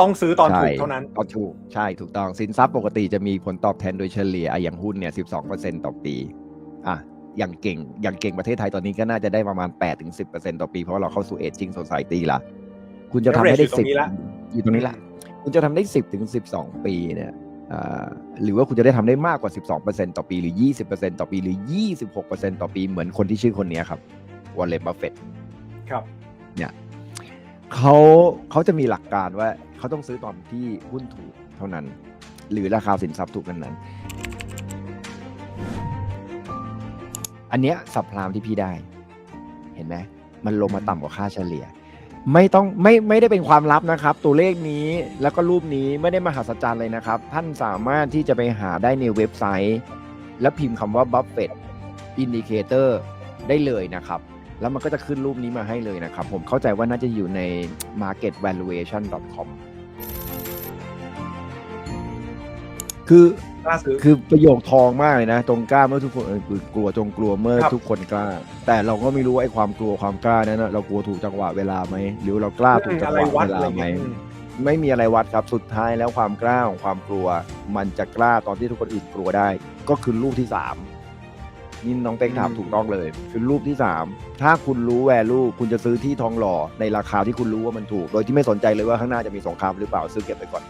ต้องซื้อตอนถูกใช่เท่านั้นตอนถูกใช่ถูกต้องสินทรัพย์ปกติจะมีผลตอบแทนโดยเฉลี่ยอะอย่างหุ้นเนี่ย12%ต่อปีอะอย่างเก่งอย่างเก่งประเทศไทยตอนนี้ก็น่าจะได้ประมาณ8-10%ต่อปี เพราะว่าเราเข้าสู่ aging society ละคุณจะทำให้ได้ Average อยู่ตรงนี้ละ10อยู่ตรงนี้ละคุณจะทำได้10ถึง12ปีเนี่ยอ่าหรือว่าคุณจะได้ทำได้มากกว่า 12%ต่อปีหรือ 20%ต่อปีหรือ 26%ต่อปีเหมือนคนที่ชื่อคนเนี้ยครับวอลเลนบัฟเฟตครับเนี่ย เขาเขาจะมีหลักการว่าเขาต้องซื้อตอนที่หุ้นถูกเท่านั้น หรือราคาสินทรัพย์ถูกนั้นนั้น อันเนี้ยสับพลามที่พี่ได้ เห็นไหมมันลงมาต่ำกว่าค่าเฉลี่ย ไม่ต้องไม่ไม่ได้เป็นความลับนะครับ ตัวเลขนี้แล้วก็รูปนี้ไม่ได้มหัศจรรย์เลยนะครับ ท่านสามารถที่จะไปหาได้ในเว็บไซต์ แล้วพิมพ์คำว่า Buffett Indicator ได้เลยนะครับ แล้วมันก็จะขึ้นรูปนี้มาให้เลยนะครับ ผมเข้าใจว่าน่าจะอยู่ใน marketvaluation.com คือกล้าซื้อคือประโยคทองมากเลยนะตรงกล้าเมื่อทุกคนเออกลัวจงกลัวเมื่อครับทุกคนกล้า แต่เราก็ไม่รู้ว่าไอ้ความกลัวความกล้านั้นนะเรากลัวถูกจังหวะเวลาไหมหรือเรากล้าถูกจังอะหไรวะวัดเวอะไรลาไหมเงี้ยอืมไม่มีอะไรวัดครับสุดท้ายแล้วความกล้าของความกลัว มันจะกล้าตอนที่ทุกคนอื่นกลัวได้ ก็คือลูกที่สาม นี่น้องเป๊กถามอืมถูกต้องเลยคือลูกที่สามถ้าคุณรู้แวลูคุณจะซื้อที่ทองหล่อในราคาที่คุณรู้ว่ามันถูก โดยที่ไม่สนใจเลยว่าข้างหน้าจะมีสงครามหรือเปล่าซื้อเก็บไปก่อน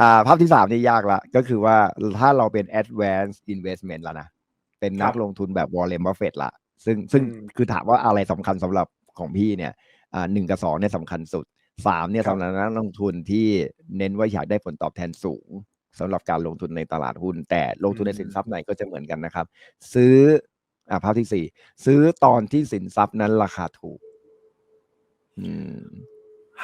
อ่าภาพที่สามนี่ยากละก็คือว่าถ้าเราเป็น advanced investment แล้วนะ เป็นนักครับลงทุนแบบ Warren Buffett ละ ซึ่งซึ่งอืมคือถามว่าอะไรสำคัญสำหรับของพี่เนี่ยอ่าหนึ่งกับสองเนี่ยสำคัญสุดสามเนี่ยครับสำหรับนักลงทุนที่เน้นว่าอยากได้ผลตอบแทนสูงสำหรับการลงทุนในตลาดหุ้น แต่ลงทุนในสินทรัพย์ไหนก็จะเหมือนกันนะครับ ซื้ออ่าภาพที่สี่ซื้อตอนที่สินทรัพย์นั้นราคาถูก อืม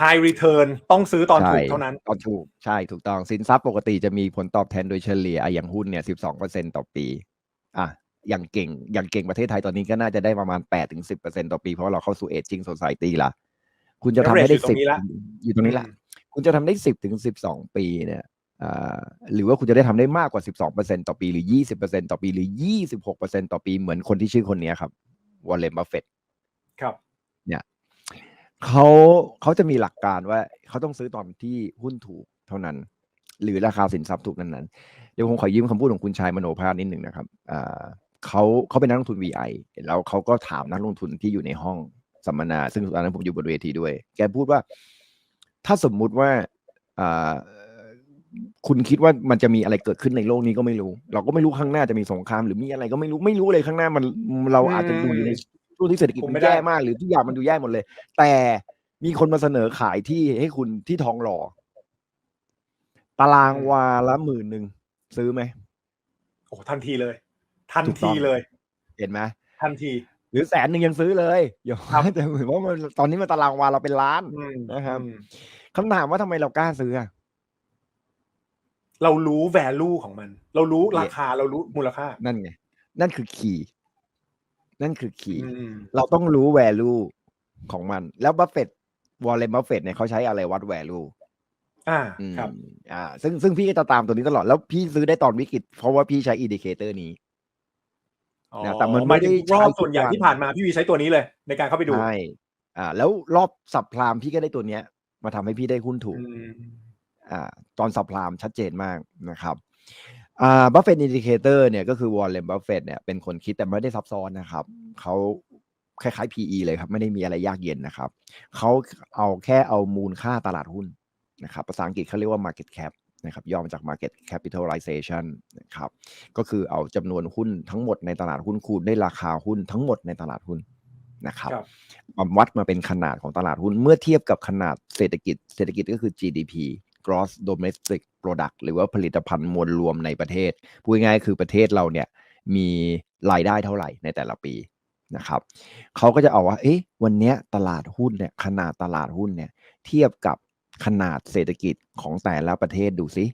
high return ต้องซื้อตอนถูกใช่เท่านั้น ตอนถูกใช่ถูกต้องสินทรัพย์ปกติจะมีผลตอบแทนโดยเฉลี่ยอะอย่างหุ้นเนี่ยสิบสองเปอร์เซ็นต่อปี อะ อย่างเก่งอย่างเก่งประเทศไทยตอนนี้ก็น่าจะได้ประมาณแปดถึงสิบเปอร์เซ็นต่อปี เพราะเราเข้าสู่ aging society ละคุณจะทำให้ได้ Average อยู่ตรงสิบนี้ละอยู่ตรงนี้ละคุณจะทำได้สิบถึงสิบสองปีเนี่ยอ่าหรือว่าคุณจะได้ทำได้มากกว่าสิบสองเปอร์เซ็นต่อปีหรือยี่สิบเปอร์เซ็นต่อปีหรือยี่สิบหกเปอร์เซ็นต่อปีเหมือนคนที่ชื่อคนเนี้ยครับวอลเลนบัฟเฟตครับเขาเขาจะมีหลักการว่าเขาต้องซื้อตอนที่หุ้นถูกเท่านั้น หรือราคาสินทรัพย์ถูกนั้นๆเดี๋ยวผมขอยืมคำพูดของคุณชายมโนภาสนิดหนึ่งนะครับอ่า เขาเขาเป็นนักลงทุน VI แล้วเขาก็ถามนักลงทุนที่อยู่ในห้องสัมมนา ซึ่งตอนนั้นผมอยู่บนเวทีด้วย แกพูดว่า ถ้าสมมุติว่าอ่าคุณคิดว่ามันจะมีอะไรเกิดขึ้นในโลกนี้ก็ไม่รู้ เราก็ไม่รู้ข้างหน้าจะมีสงคราม หรือมีอะไรก็ไม่รู้ไม่รู้เลยข้างหน้ามันเราอาจจะดูอยู่ในช่วงที่เศรษฐกิจผมมัไม่นได้แย่มากหรือทุกอย่างมันดูแย่หมดเลย แต่มีคนมาเสนอขายที่ให้คุณที่ทองหล่อตารางวาละหมื่นหนึ่งซื้อไหมโอ้ทันทีเลย ทันถูกต้ทีองเลย เห็นไหมทันที หรือแสนหนึ่งยังซื้อเลยอย่าครับแต่เหมือนว่ามันตอนนี้มันตารางวาเราเป็นล้านอืมนะครับอืมคำถามว่าทำไมเรากล้าซื้ออะเรารู้ value ของมัน เรารู้ราคาเรารู้มูลค่า นั่นไง นั่นคือคีย์นั่นคือคีย์อืมเราต้องรู้ value ของมัน แล้วบัฟเฟตวอลเลนบัฟเฟตเนี่ยเขาใช้อะไรวัด value อ่าอืมครับ อ่า ซึ่งซึ่งพี่ก็จะตามตัวนี้ตลอด แล้วพี่ซื้อได้ตอนวิกฤต เพราะว่าพี่ใช้อินดิเคเตอร์นี้อ๋อ นะแต่มันไม่หมายถึงได้รอบใช้ทุกส่วนใหญ่วันที่ผ่านมาพี่วีใช้ตัวนี้เลย ในการเข้าไปดูใช่อ่า แล้วรอบสับพลามพี่ก็ได้ตัวเนี้ย มาทำให้พี่ได้หุ้นถูกอืมอ่า ตอนสับพลามชัดเจนมากนะครับอ่าบัฟเฟตอินดิเคเตอร์เนี่ยก็คือวอลเลนบัฟเฟตเนี่ยเป็นคนคิดแต่ไม่ได้ซับซ้อนนะครับเขาคล้ายๆ PE เลยครับ ไม่ได้มีอะไรยากเย็นนะครับ เขาเอาแค่เอามูลค่าตลาดหุ้นนะครับ ภาษาอังกฤษเขาเรียกว่า market cap นะครับย่อมาจาก market capitalization นะครับก็คือเอาจำนวนหุ้นทั้งหมดในตลาดหุ้นคูณด้วยราคาหุ้นทั้งหมดในตลาดหุ้นนะครับครับมาวัดมาเป็นขนาดของตลาดหุ้นเมื่อเทียบกับขนาดเศรษฐกิจ เศรษฐกิจก็คือ GDP gross domestic product หรือว่าผลิตภัณฑ์มวลรวมในประเทศ พูดง่ายๆคือประเทศเราเนี่ยมีรายได้เท่าไหร่ในแต่ละปีนะครับเขาก็จะเอาว่า เอ๊ะ วันเนี้ยตลาดหุ้นเนี่ย ขนาดตลาดหุ้นเนี่ย เทียบกับ ขนาดเศรษฐกิจของแต่ละประเทศดูสิ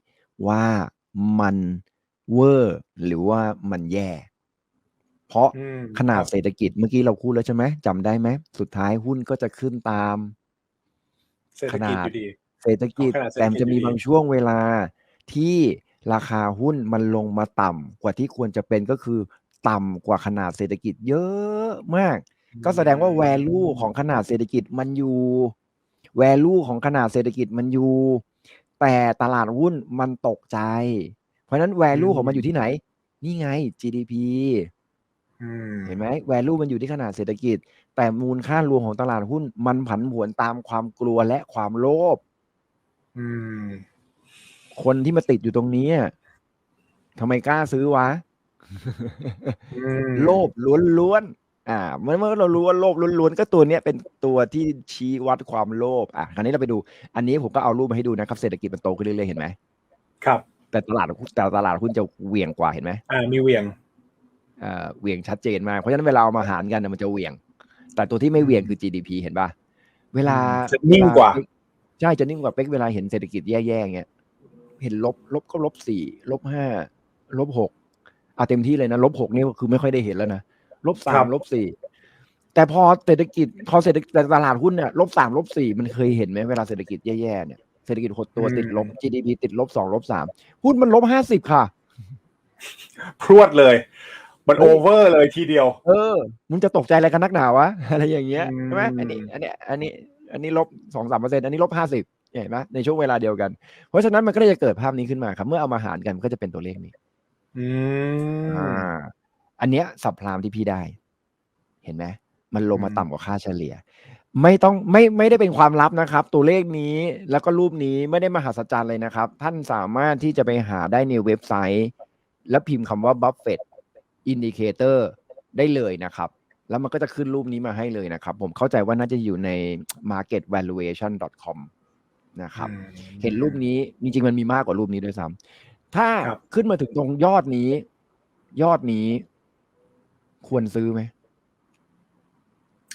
ว่ามันเวอร์หรือว่ามันแย่ เพราะอืมขนาดครับเศรษฐกิจเมื่อกี้เราพูดแล้วใช่ไหมจำได้ไหมสุดท้ายหุ้นก็จะขึ้นตามเศรษฐขกิจนาดอยู่ดีเศรษฐกิจของขนาดเศรษฐกิจแต่มันจะมีอยู่ดีบางช่วงเวลาที่ราคาหุ้นมันลงมาต่ำกว่าที่ควรจะเป็นก็คือ ต่ำกว่าขนาดเศรษฐกิจเยอะมาก ก็แสดงว่า value ของขนาดเศรษฐกิจมันอยู่ value ของขนาดเศรษฐกิจมันอยู่ แต่ตลาดหุ้นมันตกใจ เพราะฉะนั้น value ของมันอยู่ที่ไหน นี่ไง GDP อืมเห็นไหม value มันอยู่ที่ขนาดเศรษฐกิจ แต่มูลค่ารวมของตลาดหุ้นมันผันผวนตามความกลัวและความโลภอืมคนที่มาติดอยู่ตรงนี้อะทำไมกล้าซื้อวะอืมโลภล้วนๆ อ่าเมื่อเมื่อเรารู้ว่าโลภล้วนๆก็ตัวเนี้ยเป็นตัวที่ชี้วัดความโลภอะคราวนี้เราไปดู อันนี้ผมก็เอารูปมาให้ดูนะครับ เศรษฐกิจมันโตขึ้นเรื่อยๆเห็นไหมครับ แต่ตลาดแต่ตลาดหุ้นจะเหวี่ยงกว่าเห็นไหมอ่ามีเหวียงอ่าเหวี่ยงชัดเจนมากเพราะฉะนั้นเวลาเอามาหารกันน่ะมันจะเหวี่ยง แต่ตัวที่ไม่เหวี่ยงคือ GDP เห็นป่ะเวลาจะนิ่งกว่าเป๊ใช่จะนิ่งกว่าเป๊กเวลาเห็นเศรษฐกิจแย่ๆเงี้ยเห็นลบลบก็ลบสี่ลบห้าลบหกอะเต็มที่เลยนะลบหกนี่คือไม่ค่อยได้เห็นแล้วนะ ลบสาครัมบ ลบสี่แต่พอเศรษฐกิจพอเศรษฐกิจแต่ตลาดหุ้นเนี่ยลบสามลบสี่มันเคยเห็นไหมเวลาเศรษฐกิจแย่ๆเนี่ยเศรษฐกิจหดตัวติดลบ GDP ติดลบสองลบสามหุ้นมันลบห้าสิบค่ะ พรวดเลย มันโอเวอร์เลยทีเดียว เออมึงจะตกใจอะไรกันนักหนาวะ อะไรอย่างเงี้ยอืม ใช่ไหมอันนี้อันเนี้ยอันนี้อันนี้ลบสองสามเปอร์เซ็นต์อันนี้ลบห้าสิบเห็นไหมในช่วงเวลาเดียวกัน เพราะฉะนั้นมันก็เลยจะเกิดภาพนี้ขึ้นมาครับ เมื่อเอามาหารกันมันก็จะเป็นตัวเลขนี้ อืม อ่า อันเนี้ยสับพลามที่พี่ได้ เห็นไหมมันลงมาอืมต่ำกว่าค่าเฉลี่ย ไม่ต้องไม่ไม่ได้เป็นความลับนะครับ ตัวเลขนี้แล้วก็รูปนี้ไม่ได้มหัศจรรย์เลยนะครับ ท่านสามารถที่จะไปหาได้ในเว็บไซต์ แล้วพิมพ์คำว่า Buffett Indicator ได้เลยนะครับ แล้วมันก็จะขึ้นรูปนี้มาให้เลยนะครับ ผมเข้าใจว่าน่าจะอยู่ใน marketvaluation.com นะครับอืมเห็นรูปนี้จริงๆมันมีมากกว่ารูปนี้ด้วยซ้ำถ้าครับขึ้นมาถึงตรงยอดนี้ ยอดนี้ ควรซื้อไหม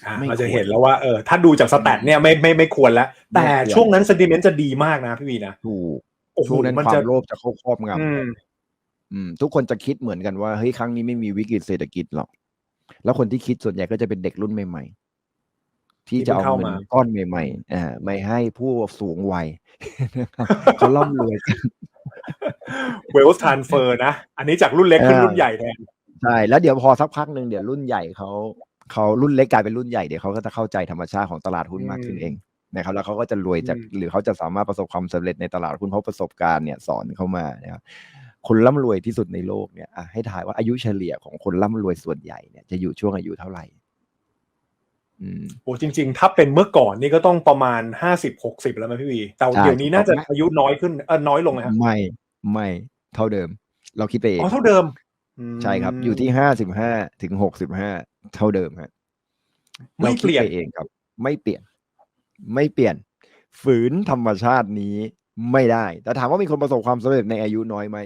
อ่าไม่เราจะควรเห็นแล้วว่าเออถ้าดูจากสแตทเนี่ยไม่ไม่ไม่ควรแล้ว แต่ไม่ควรช่วงนั้นเซนติเมนต์จะดีมากนะพี่วีนะถูกโอ้โหช่วงนั้นมันควาจะมโลภจะเข้าครอบงอืมำอืมทุกคนจะคิดเหมือนกันว่าเฮ้ยครั้งนี้ไม่มีวิกฤตเศรษฐกิจหรอก แล้วคนที่คิดส่วนใหญ่ก็จะเป็นเด็กรุ่นใหม่ ๆ ที่จะเอาที่เพิ่งเข้าเงินมาก้อนใหม่ๆอ่าไม่ให้ผู้สูงวัยนะครับเขาร่ำรวยกันเวลส์ทรานเฟอร์นะ อันนี้จากรุ่นเล็กขึ้นเออรุ่นใหญ่แทน ใช่แล้วเดี๋ยวพอสักพักหนึ่งเดี๋ยวรุ่นใหญ่เขาเขารุ่นเล็กกลายเป็นรุ่นใหญ่เดี๋ยวเขาก็จะเข้าใจธรรมชาติของตลาดหุ้นมากขึ้นอืมเองนะครับแล้วเขาก็จะรวยจากอืมหรือเขาจะสามารถประสบความสำเร็จในตลาดหุ้นเพราะประสบการณ์เนี่ยสอนเข้ามานะครับคนร่ำรวยที่สุดในโลกเนี่ยอะให้ถ่ายว่าอายุเฉลี่ยของคนร่ำรวยส่วนใหญ่เนี่ยจะอยู่ช่วงอายุเท่าไหร่อืมโอ้จริง ๆ ถ้าเป็นเมื่อก่อนนี่ก็ต้องประมาณห้าสิบหกสิบแล้วไหมพี่วีแต่ใช่เดี๋ยวนี้น่าจะถูกต้องอายุน้อยขึ้นเออน้อยลงนะครับไม่ไม่เท่าเดิม เราคิดไปเองอ๋อเท่าเดิมอืม ใช่ครับ อยู่ที่ห้าสิบห้าถึงหกสิบห้าเท่าเดิมฮะไม่เปลี่ยนราคิดไปเองครับ ไม่เปลี่ยน ไม่เปลี่ยน ฝืนธรรมชาตินี้ไม่ได้ แต่ถามว่ามีคนประสบความสำเร็จในอายุน้อยไหม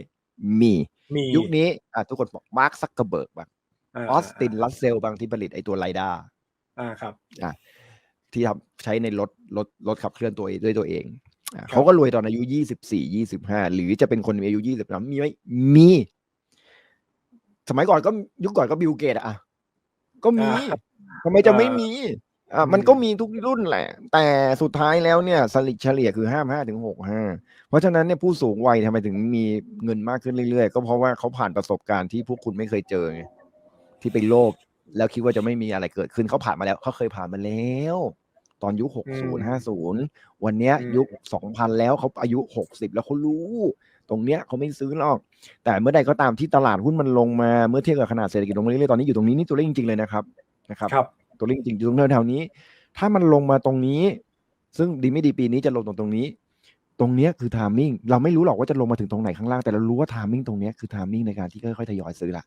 มีมียุคนี้อะทุกคนบอกมาร์คซักเกอร์เบิร์กบ้างาออสตินลัสเซลบางที่ผลิตไอตัวไลด้าอ่าครับที่ทำใช้ในรถรถรถขับเคลื่อนตัวเองด้วยตัวเองอะครับเขาก็รวยตอนอายุยี่สิบสี่ยี่สิบห้าหรือจะเป็นคนมีอายุยี่สิบสามมีไหมมี สมัยก่อนก็ยุคก่อนก็บิลเกตอะก็มีอ่าทำไมจะไม่อ่ามีมีอะอืมมันก็มีทุกรุ่นแหละ แต่สุดท้ายแล้วเนี่ยสลิดเฉลี่ยคือห้าห้าถึงหกห้าเพราะฉะนั้นเนี่ยผู้สูงวัยทำไมถึงมีเงินมากขึ้นเรื่อยๆ ก็เพราะว่าเขาผ่านประสบการณ์ที่พวกคุณไม่เคยเจอไงที่ไปโลภแล้วคิดว่าจะไม่มีอะไรเกิดขึ้นเขาผ่านมาแล้วเขาเคยผ่านมาแล้ว ตอนยุคหกศูนย์ห้าศูนย์วันเนี้ยอืมยุคสองพันแล้วเขาอายุหกสิบแล้วเขารู้ ตรงเนี้ยเขาไม่ซื้อหรอก แต่เมื่อใดก็ตามที่ตลาดหุ้นมันลงมาเมื่อเทียบกับขนาดเศรษฐกิจลงมาเรื่อยๆตอนนี้อยู่ตรงนี้นี่ตัวเลขจริงๆเลยนะครับนะครับครับตัวเลขจริงๆอยู่ตรงแถวๆนี้ ถ้ามันลงมาตรงนี้ ซึ่งดีไม่ดีปีนี้จะลงตรงตรงนี้ ตรงเนี้ยคือทามมิ่งเราไม่รู้หรอกว่าจะลงมาถึงตรงไหนข้างล่างแต่เรารู้ว่าทามมิ่งตรงเนี้ยคือทามมิ่งในการที่ค่อยๆทยอยซื้อละ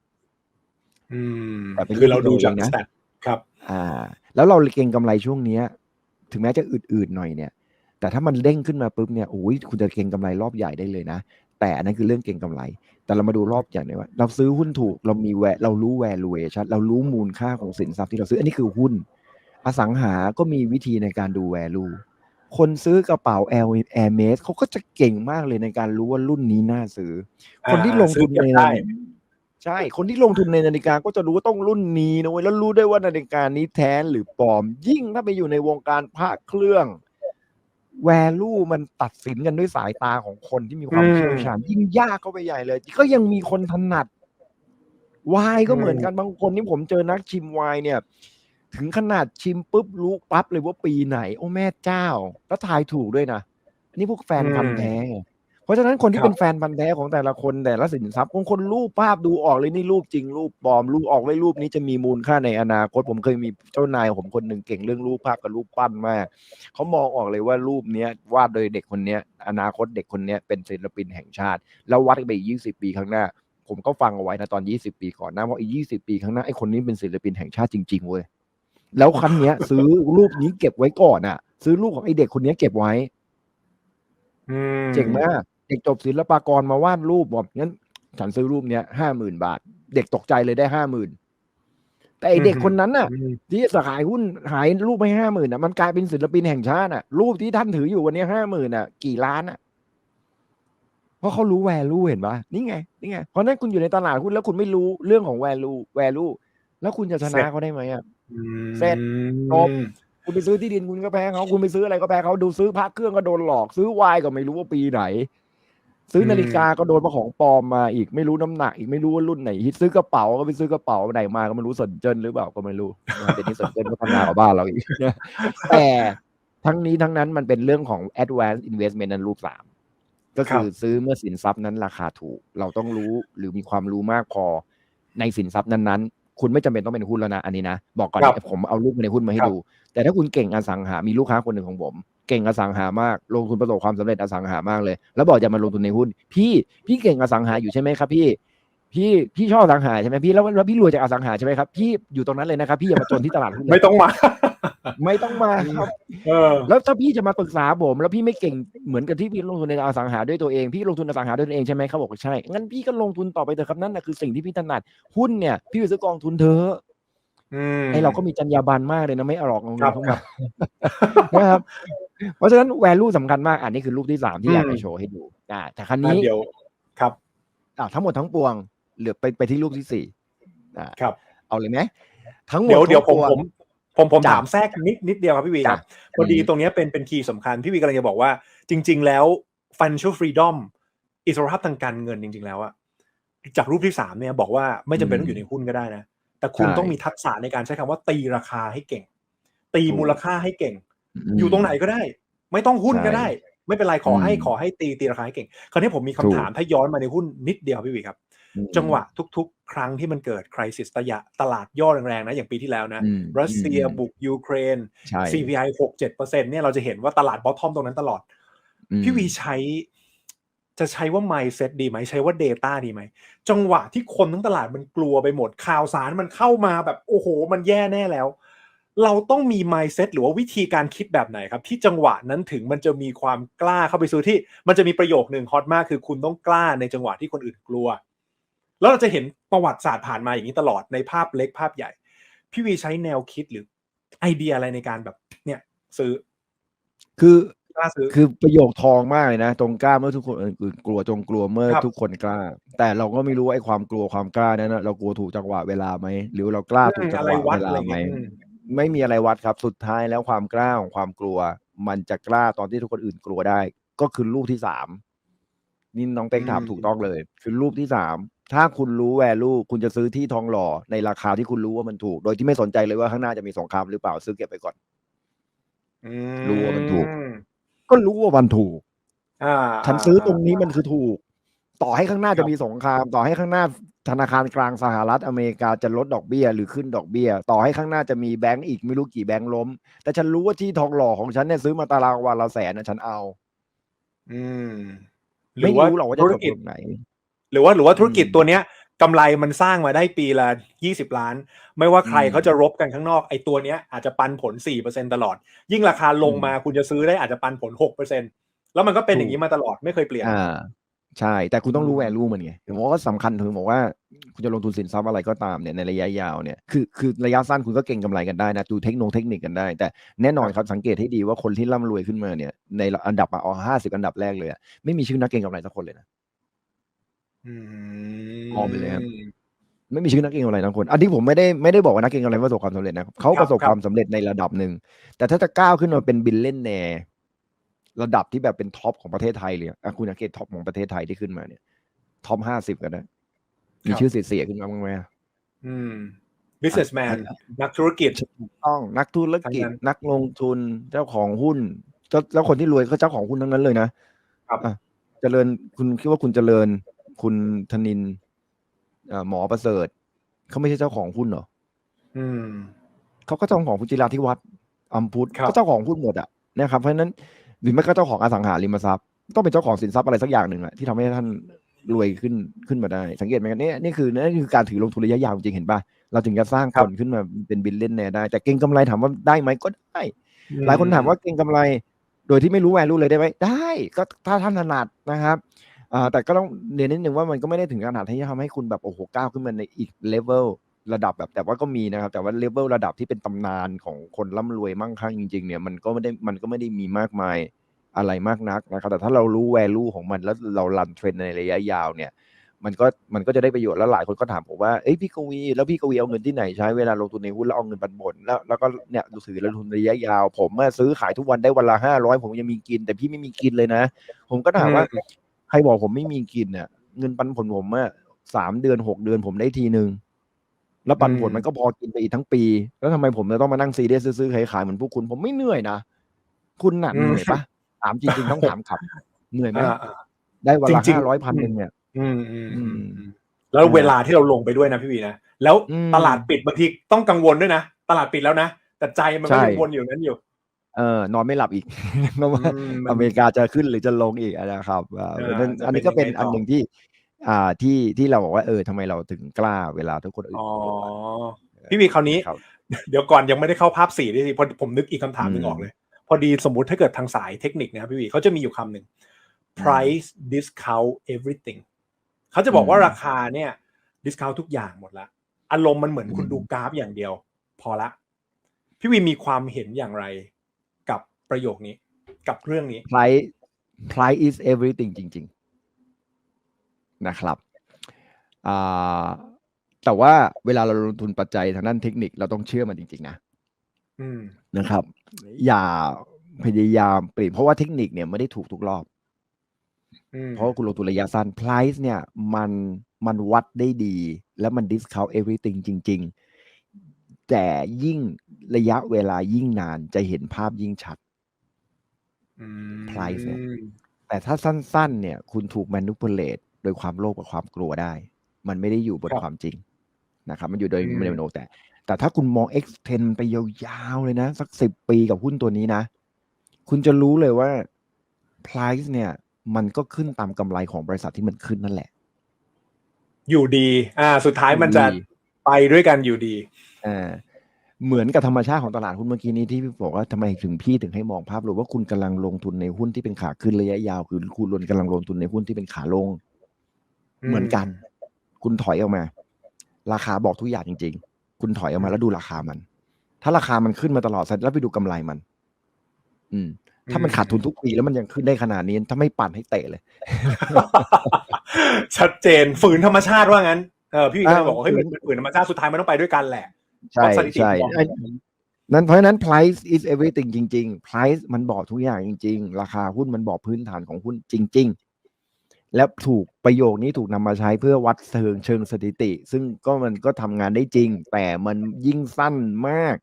อืมแต่เป็นคือเราดูจากเรื่องสเดียวเองนะแตทครับ อ่า แล้วเราเก็งกำไรช่วงเนี้ย ถึงแม้จะอืดๆหน่อยเนี่ยแต่ถ้ามันเด้งขึ้นมาปุ๊บเนี่ยโอ้ยคุณจะเก็งกำไรรอบใหญ่ได้เลยนะ แต่อันนั้นคือเรื่องเก็งกำไร แต่เรามาดูรอบใหญ่หน่อยว่า เราซื้อหุ้นถูกเรามีแวเรารู้ valuation เรารู้มูลค่าของสินทรัพย์ที่เราซื้ออันนี้คือหุ้น อสังหาก็มีวิธีในการดู value คนซื้อกระเป๋า Air Air m a s เขาก็จะเก่งมากเลยในการรู้ว่ารุ่นนี้น่าซื้อ คนที่ลงทุนซื้อในเก็บได้ใช่ คนที่ลงทุนในนาฬิกาก็จะรู้ว่าต้องรุ่นนี้นะเว้ยแล้วรู้ได้วยว่านาฬิกานี้แท้หรือปลอม ยิ่งถ้าไปอยู่ในวงการพระเครื่อง value มันตัดสินกันด้วยสายตาของคนที่มีความอืมเชี่ยวชาญยิ่งยากเข้าไปใหญ่เลย ก็ยังมีคนถนัดวายก็เหมือนกันบางคนที่ผมเจอนักชิมวายเนี่ย ถึงขนาดชิมปุ๊บรู้ปั๊บเลยว่าปีไหน โอ้แม่เจ้า แล้วทายถูกด้วยนะอันนี่พวกแฟนพันธ์แท้ไง เพราะฉะนั้นคนที่ครับเป็นแฟนพันธ์แท้ของแต่ละคนแต่ละสินทรัพย์บางคนรูปภาพดูออกเลยนี่รูปจริงรูปปลอมรูปออกเลยรูปนี้จะมีมูลค่าในอนาคต ผมเคยมีเจ้านายผมคนหนึ่งเก่งเรื่องรูปภาพกับรูปปั้นมากเขามองออกเลยว่ารูปเนี้ยวาดโดยเด็กคนเนี้ย อนาคตเด็กคนเนี้ยเป็นศิลปินแห่งชาติ แล้ววัดไปอีกยี่สิบปีข้างหน้า ผมก็ฟังเอาไว้นะตอนยี่สิบปีก่อนหน้าว่าอีกยี่สิบปีข้างหน้าไอ้คนนี้เป็นศิลปินแห่งชาติจริงๆเว้ยแล้วครั้งเนี้ย ซื้อรูปนี้เก็บไว้ก่อนอะ ซื้อรูปของไอ้เด็กคนเนี้ยเก็บไว้ อืม เจ๋งมาก เด็กจบศิลปากรมาวาดรูปบอกงั้นฉันซื้อรูปเนี้ยห้าหมื่นบาท เด็กตกใจเลยได้ห้าหมื่นแต่ไอเด็กคนนั้นน่ะอืมที่จะขายหุ้นหายรูปไปห้าหมื่นอะมันกลายเป็นศิลปินแห่งชาติอะ รูปที่ท่านถืออยู่วันนี้ห้าหมื่นอะ กี่ล้านอะเพราะเขารู้แวลูเห็นปะนี่ไงนี่ไงเพราะฉะนั้นคุณอยู่ในตลาดหุ้นแล้วคุณไม่รู้เรื่องของแวลูแวลูแล้วคุณจะชนะเขาได้ไหมอะอืมเสร็จจบคุณไปซื้อที่ดินคุณก็แพ้เขาคุณไปซื้ออะไรก็แพ้เขาดูซื้อพระเครื่องก็โดนหลอก ซื้อวายก็ไม่รู้ว่าปีไหน ซื้อนาฬิกาก็โดนมาของปลอมมาอีกไม่รู้น้ำหนักอีกไม่รู้ว่ารุ่นไหนฮิตซื้อกระเป๋าก็ไปซื้อกระเป๋าไหนมาก็ไม่รู้สนเจนหรือเปล่าก็ไม่รู้นะเป็นที่สนเจนก็ทำงานกับบ้านเราอีกนะแต่ทั้งนี้ทั้งนั้นมันเป็นเรื่องของ advanced investment นั้นรูปสามก็คือซื้อเมื่อสินทรัพย์นั้นราคาถูก เราต้องรู้หรือมีความรู้มากพอในสินทรัพย์นั้นๆ คุณไม่จำเป็นต้องเป็นหุ้นแล้วนะ อันนี้นะ บอกก่อนครับผมเอารูปในหุ้นมาให้ครับดู แต่ถ้าคุณเก่งอสังหา มีลูกค้าคนหนึ่งของผม เก่งอสังหามาก ลงทุนประสบความสำเร็จอสังหามากเลย แล้วบอกจะมาลงทุนในหุ้น พี่ พี่เก่งอสังหาอยู่ใช่ไหมครับพี่ พี่พี่ชอบอสังหาใช่ไหมพี่แล้วแล้วพี่รวยจากอสังหาใช่ไหมครับพี่อยู่ตรงนั้นเลยนะครับ พี่อย่ามาจนที่ตลาดหุ้นเลยไม่ต้องมา ไม่ต้องมาครับ เออ แล้วถ้าพี่จะมาปรึกษาผม แล้วพี่ไม่เก่งเหมือนกับที่พี่ลงทุนในอสังหาด้วยตัวเองพี่ลงทุนในอสังหาด้วยตัวเองใช่ไหมเขาบอกว่าใช่งั้นพี่ก็ลงทุนต่อไปเถอะครับนั่นนะคือสิ่งที่พี่ถนัดหุ้นเนี่ย พี่ไปซื้อกองทุนเถอะอืมไอเราก็มีจรรยาบรรณมากเลยนะไม่เอาหลอกเอาเงิครันบเข้ามานะครับ เพราะฉะนั้น value สำคัญมากอันนี้คือรูปที่สามที่อยากอืมจะโชว์ให้ดูอ่าแต่ครั้อะนี้เดี๋ยวครับอ่าทั้งหมดทั้งปวง เหลือไปไปที่รูปที่สี่อ่าครับ เอาเลยไหมทั้งหมดเดี๋ยวเดี๋ยวผมทั้งปผมผมผมจ้ะถามแทรกนิดนิดเดียวครับพี่วีคจ้ะรับพอดีตรงเนี้ยเป็นเป็นคีย์สำคัญ พี่วีกำลังจะบอกว่า จริง ๆ แล้ว financial freedom อิสรภาพทางการเงินจริง ๆ แล้วอะจากรูปที่สามเนี่ยบอกว่าไม่จำเป็นต้องอยู่ในหุ้นก็ได้นะ แต่คุณใช่ต้องมีทักษะในการใช้คำว่าตีราคาให้เก่ง ตีถูกมูลค่าให้เก่งมอยู่ตรงไหนก็ได้ ไม่ต้องหุ้นใช่ก็ได้ ไม่เป็นไรขอให้อืมขอให้ตีตีราคาให้เก่ง คราวนี้ผมมีคำถูกถามถ้าย้อนมาในหุ้นนิดเดียวพี่วีครับอืม จังหวะทุกๆ ครั้งที่มันเกิดคริสิสตะยะตลาดย่อแรงๆนะอย่างปีที่แล้วนะอืมรัสเซียอืมบุกยูเครนใช่ CPI หกเจ็ดเปอร์เซ็นเนี่ยเราจะเห็นว่าตลาดบอททอมตรงนั้นตลอดอืมพี่วีใช้ จะใช้ว่า mindset ดีไหมใช้ว่า Data ดีไหม จังหวะที่คนทั้งตลาดมันกลัวไปหมดข่าวสารมันเข้ามาแบบโอ้โห มันแย่แน่แล้ว เราต้องมี mindset หรือว่าวิธีการคิดแบบไหนครับ ที่จังหวะนั้นถึงมันจะมีความกล้าเข้าไปซื้อที่ มันจะมีประโยคหนึ่งฮอตมากคือคุณต้องกล้าในจังหวะที่คนอื่นกลัว แล้วเราจะเห็นประวัติศาสตร์ผ่านมาอย่างนี้ตลอดในภาพเล็กภาพใหญ่ พี่วีใช้แนวคิดหรือไอเดียอะไรในการแบบเนี่ยซื้อ คือกล้าซื้อ คือประโยคทองมากเลยนะตรงกล้าเมื่อทุกคนอื่นกลัวจงกลัวเมื่อครับทุกคนกล้า แต่เราก็ไม่รู้ว่าไอ้ความกลัวความกล้านั้นนะเรากลัวถูกจังหวะเวลาไหมหรือเรากล้าถูกจังอะหไรวะวัดเวอะไรลาไหมเงี้ยอืมไม่มีอะไรวัดครับ สุดท้ายแล้วความกล้าของความกลัว มันจะกล้าตอนที่ทุกคนอื่นกลัวได้ ก็คือลูกที่สามนี่น้องเป๊กถามอืม ถูกต้องเลย คือรูปที่สาม ถ้าคุณรู้แวลูคุณจะซื้อที่ทองหล่อในราคาที่คุณรู้ว่ามันถูก โดยที่ไม่สนใจเลยว่าข้างหน้าจะมีสงครามหรือเปล่าซื้อเก็บไปก่อนอืมรู้ว่ามันถูก ก็รู้ว่ามันถูกอ่าฉันซื้อตรงนี้มันคือถูก ต่อให้ข้างหน้าจะมีสงคราม ต่อให้ข้างหน้าธนาคารกลางสหรัฐอเมริกาจะลดดอกเบี้ยหรือขึ้นดอกเบี้ย ต่อให้ข้างหน้าจะมีแบงก์อีกไม่รู้กี่แบงก์ล้ม แต่ฉันรู้ว่าที่ทองหล่อของฉันเนี่ยซื้อมาตารางวันละแสนนะฉันเอา อืมหรืไม่อว่ารู้หรอกว่าจะธุรจบกิจตรงไหน หรือว่าหรือว่าธุรกิจอืมตัวเนี้ยกำไรมันสร้างมาได้ปีละยี่สิบล้าน ไม่ว่าใครอืมเขาจะรบกันข้างนอกไอ้ตัวเนี้ยอาจจะปันผลสี่เปอร์เซ็นตลอด ยิ่งราคาลงมาคุณจะซื้อได้อาจจะปันผลหกเปอร์เซ็นแล้วมันก็เป็นอย่างนี้มาตลอดไม่เคยเปลี่ยนอ่าใช่ แต่คุณต้องรู้อืมแวลูมันไงผมว่าก็สำคัญถึงบอกว่าคุณจะลงทุนสินทรัพย์อะไรก็ตามเนี่ยในระยะยาวเนี่ยคือคือระยะสั้นคุณก็เก่งกำไรกันได้นะดูเทคโนเทคนิคกันได้ แต่แน่นอนครับสังเกตให้ดีว่าคนที่ร่ำรวยขึ้นมาเนี่ยในอันดับเอาห้าสิบอันดับแรกเลยอะไม่มีชื่อนักเก็งกำไรสักคนเลยนะ อืมออมไปเลยครับไม่มีชื่อนักเก็งกำไรทั้งคน อันนี้ผมไม่ได้ไม่ได้บอกว่านักเก็งกำไรประสบความสำเร็จนะครับเขาครับประสบครับความสำเร็จในระดับหนึ่ง แต่ถ้าจะก้าวขึ้นมาเป็นบิลเลนแนร์ระดับที่แบบเป็นท็อปของประเทศไทยเลยอะอะคุณสังเกตท็อปของประเทศไทยที่ขึ้นมาเนี่ยท็อปห้าสิบกันนะมีชื่อเสียๆขึ้นมาบ้างไหมอะอืม businessman นักธุรกิจต้องนักธุรกิจทั้งนั้นนักลงทุนเจ้าของหุ้นเจ้าแล้วคนที่รวยก็เจ้าของหุ้นทั้งนั้นเลยนะครับอะเจริญคุณคิดว่าคุณเจริญ คุณธนินเอ่อหมอประเสริฐเขาไม่ใช่เจ้าของหุ้นเหรออืมเขาก็เจ้าของคุณจิราธิวัฒน์อัมพุทธครับก็เจ้าของหุ้นหมดอะนะครับเพราะฉะนั้นหรือไม่ก็เจ้าของอสังหาริมทรัพย์ต้องเป็นเจ้าของสินทรัพย์อะไรสักอย่างหนึ่งแหละที่ทำให้ท่านรวยขึ้นขึ้นมาได้ สังเกตไหมเนี่ยนี่คือนี่คือการถือลงทุนระยะยาวจริงๆเห็นป่ะเราถึงจะสร้างครัคบนขึ้นมาเป็นบิลเลนแนได้ แต่เก่งกำไรถามว่าได้ไหมก็ได้ หลายคนถามว่าเก่งกำไร โดยที่ไม่รู้แวลูเลยได้ไหมได้ ก็ถ้าท่านถนัดนะครับอ่า แต่ก็ต้องเรียนนิดนึงว่ามันก็ไม่ได้ถึงขนาดที่จะทำให้คุณแบบโอ้โหก้าวขึ้นมาในอีกเลเวลระดับแบบแต่ว่าก็มีนะครับ แต่ว่าเลเวลระดับที่เป็นตำนานของคนร่ำรวยมั่งคั่งจริง ๆ เนี่ยมันก็ไม่ได้มันก็ไม่ได้มีมากมายอะไรมากนักนะครับ แต่ถ้าเรารู้แวลูของมันแล้วเรารันเทรนในระยะยาวเนี่ยมันก็มันก็จะได้ประโยชน์แล้วหลายคนก็ถามผมว่าเอ้ยพี่กวีแล้วพี่กวีเอาเงินที่ไหนใช้เวลาลงทุนในหุ้นแล้วเอาเงินปันผลแล้วแล้วก็เนี่ยถือลงทุนระยะยาว ผมมาซื้อขายทุกวันได้วันละห้าร้อยผมยังมีกิน แต่พี่ไม่มีกินเลยนะ ผมก็ถามว่า ใครบอกผมไม่มีกินเนี่ยเงินปันผลผมอะสามเดือนหกเดือนผมได้ทีหนึ่งแล้วปันผลอืมมันก็พอกินไปอีกทั้งปี แล้วทำไมผมจะต้องมานั่งซีเรียสซื้อๆขายๆเหมือนพวกคุณผมไม่เหนื่อยนะ คุณหนักเหนื่อยปะถามจริงๆต้องถามขับ เหนื่อยไหมอ่าอ่าได้วันละจริงๆห้าร้อยพันหนึ่งเนี่ยอืมอืมอืมอืมอืมแล้วเวลาที่เราลงไปด้วยนะพี่วีนะแล้วอืมตลาดปิดบางทีต้องกังวลด้วยนะ ตลาดปิดแล้วนะแต่ใจมันก็ใช่ยังวนอยู่นั้นอยู่ เออนอนไม่หลับอีกเพราะว่าอืมมันอเมริกาจะขึ้นหรือจะลงอีกนะครับอ่าเออเพราะฉะนั้นจะอันนี้ก็เป็นเป็นยังไงต่ออัอันหนึ่งที่ อ่าที่ที่เราบอกว่าเออทำไมเราถึงกล้าเวลาทุกคนอื่นอ๋อกลัวพี่วีคราวนี้ครับเดี๋ยวก่อนยังไม่ได้เข้าภาพสี่ด้วยสิพอผมนึกอีกคำถามหนึ่งอืมออกเลย พอดีสมมุติถ้าเกิดทางสายเทคนิคนะครับพี่วีเขาจะมีอยู่คำหนึ่ง price discount everything เขาจะบอกว่าอืมราคาเนี่ย discount ทุกอย่างหมดละอารมณ์มันเหมือนคุณอืมดูกราฟอย่างเดียว พอละ พี่วีมีความเห็นอย่างไรกับ ประโยคนี้กับเรื่องนี้ price price is everything จริง ๆ นะครับอ่าแต่ว่าเวลาเราลงทุนปัจจัยทางด้านเทคนิคเราต้องเชื่อมันจริง ๆ นะอืมนะครับ อย่าพยายามเปลี่ยนเพราะว่าเทคนิคเนี่ยไม่ได้ถูกทุกรอบอืมเพราะว่าคุณลงทุนระยะสั้น price เนี่ย มันมันวัดได้ดี แล้วมัน discount everything จริง ๆ แต่ยิ่งระยะเวลายิ่งนานจะเห็นภาพยิ่งชัดอืม price เนี่ยแต่ถ้าสั้น ๆ เนี่ย คุณถูก manipulate โดยความโลภกับความกลัวได้ มันไม่ได้อยู่บนครับความจริงนะครับ มันอยู่โดยอืมมโนแต่ แต่ถ้าคุณมอง extend ไปยาวๆเลยนะ สักสิบปีกับหุ้นตัวนี้นะ คุณจะรู้เลยว่า price เนี่ย มันก็ขึ้นตามกำไรของบริษัทที่มันขึ้นนั่นแหละ อยู่ดี อ่า สุดท้ายมันจะอยู่ดีไปด้วยกันอยู่ดี อ่า เหมือนกับธรรมชาติของตลาดหุ้นเมื่อกี้นี้ที่พี่บอกว่าทำไมถึงพี่ถึงให้มองภาพรวมว่าคุณกำลังลงทุนในหุ้นที่เป็นขาขึ้นระยะยาวคือคุณลนกำลังลงทุนในหุ้นที่เป็นขาลงอืมเหมือนกัน คุณถอยออกมา ราคาบอกทุกอย่างจริง ๆ คุณถอยออกมาแล้วดูราคามัน ถ้าราคามันขึ้นมาตลอดแล้วไปดูกำไรมัน อืม ถ้ามันขาดทุนทุกปีแล้วมันยังขึ้นได้ขนาดนี้ ถ้าไม่ปั่นให้เตะเลย ชัดเจนฝืนธรรมชาติว่างั้นเออพี่วีก็เลยอ่าบอกว่าเฮ้ยฝืมันนฝืนธรรมชาติสุดท้ายมันต้องไปด้วยกันแหละ ใช่เพราะสถิติใช่บอกไอ้นั้นเพราะฉะนั้น price is everything จริง ๆ price มันบอกทุกอย่างจริง ๆ ราคาหุ้นมันบอกพื้นฐานของหุ้นจริง ๆ และถูกประโยคนี้ถูกนำมาใช้เพื่อวัดเชิงเชิงสถิติ ซึ่งก็มันก็ทำงานได้จริง แต่มันยิ่งสั้นมาก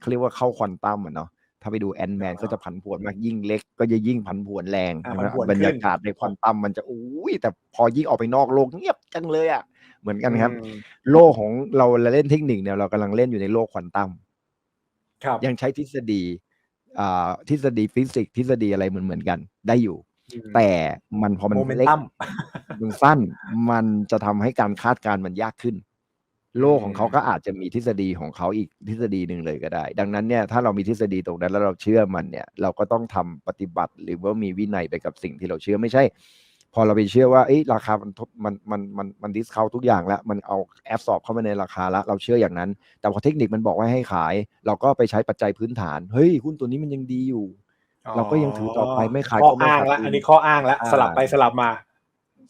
เขาเรียกว่าเข้าควอนตัมอะเนาะถ้าไปดูแอนแมนอ่าก็จะผันผวนมากยิ่งเล็กก็จะยิ่งผันผวนแรงอ่าใช่ไหมผันผวนบรรยาขึ้นกาศในควอนตัมมันจะอุ้ยแต่พอยิ่งออกไปนอกโลกเงียบจังเลยอะ เหมือนกันครับอืมโลกของเราเล่นเทคนิคเนี่ยเรากำลังเล่นอยู่ในโลกควอนตัมครับยังใช้ทฤษฎีอ่าทฤษฎีฟิสิกส์ทฤษฎีอะไรเหมือนเหมือนๆกันได้อยู่ แต่มันพอมันโมเมนเล็กตัมมันสั้นมันจะทำให้การคาดการณ์มันยากขึ้น โลกของเขาก็อาจจะมีทฤษฎีของเขาอีกทฤษฎีหนึ่งเลยก็ได้ ดังนั้นเนี่ยถ้าเรามีทฤษฎีตรงนั้นแล้วเราเชื่อมันเนี่ย เราก็ต้องทำปฏิบัติหรือว่ามีวินัยไปกับสิ่งที่เราเชื่อไม่ใช่ พอเราไปเชื่อว่าเอ้ยราคามันทบมันมันมันมันดิสคาวทุกอย่างแล้ว มันเอาแอบสอบเข้ามาในราคาแล้วเราเชื่ออย่างนั้น แต่พอเทคนิคมันบอกว่าให้ขาย เราก็ไปใช้ปัจจัยพื้นฐานเฮ้ยหุ้นตัวนี้มันยังดีอยู่ เราก็ยังถือต่อไปไม่ขายข้อก็ไม่อ้างขาดแล้วทุนอันนี้ข้ออ้างแล้วอ่าสลับไปสลับมา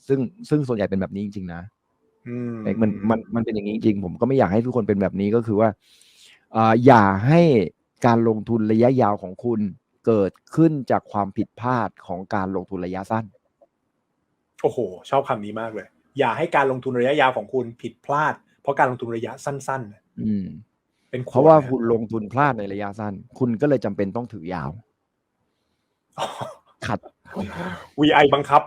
ซึ่งซึ่งส่วนใหญ่เป็นแบบนี้จริงๆนะอืมเอกมันมันมันเป็นอย่างนี้จริงๆผมก็ไม่อยากให้ทุกคนเป็นแบบนี้ก็คือว่าอ่าอย่าให้การลงทุนระยะยาวของคุณเกิดขึ้นจากความผิดพลาดของการลงทุนระยะสั้น โอ้โห ชอบคำนี้มากเลย อย่าให้การลงทุนระยะยาวของคุณผิดพลาด เพราะการลงทุนระยะสั้นๆน่ะอืม เป็นเพราะว่าขดนคุณลงทุนพลาดในระยะสั้น คุณก็เลยจำเป็นต้องถือยาว ขัด VI บังคับ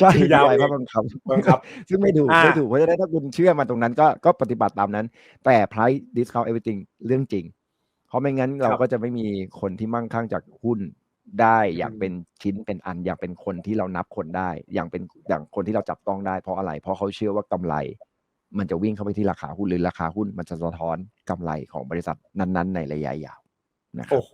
ใช่ถือยาวใช่เองครับบังคับบังคับ ซึ่งไม่ถูกอ่าไม่ถูกเพราะฉะนั้นถ้าคุณเชื่อมาตรงนั้นก็ก็ปฏิบัติตามนั้น แต่ price discount everything เรื่องจริง เพราะไม่งั้นเราก็จะไม่มีคนที่มั่งคั่งจากหุ้น ได้อย่างเป็นชิ้นเป็นอันอย่างเป็นคนที่เรานับคนได้ อย่างเป็นอย่างคนที่เราจับต้องได้เพราะอะไร เพราะเขาเชื่อว่ากำไร มันจะวิ่งเข้าไปที่ราคาหุ้นหรือราคาหุ้นมันจะสะท้อนกำไรของบริษัทนั้นๆ ในระยะยาวนะครับโอ้โห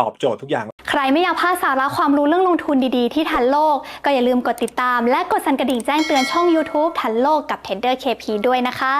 ตอบโจทย์ทุกอย่าง ใครไม่อยากพลาดสาระความรู้เรื่องลงทุนดีๆ ที่ทันโลก ก็อย่าลืมกดติดตาม และกดสั่นกระดิ่งแจ้งเตือนช่อง YouTube ทันโลกกับ Tender KP ด้วยนะคะ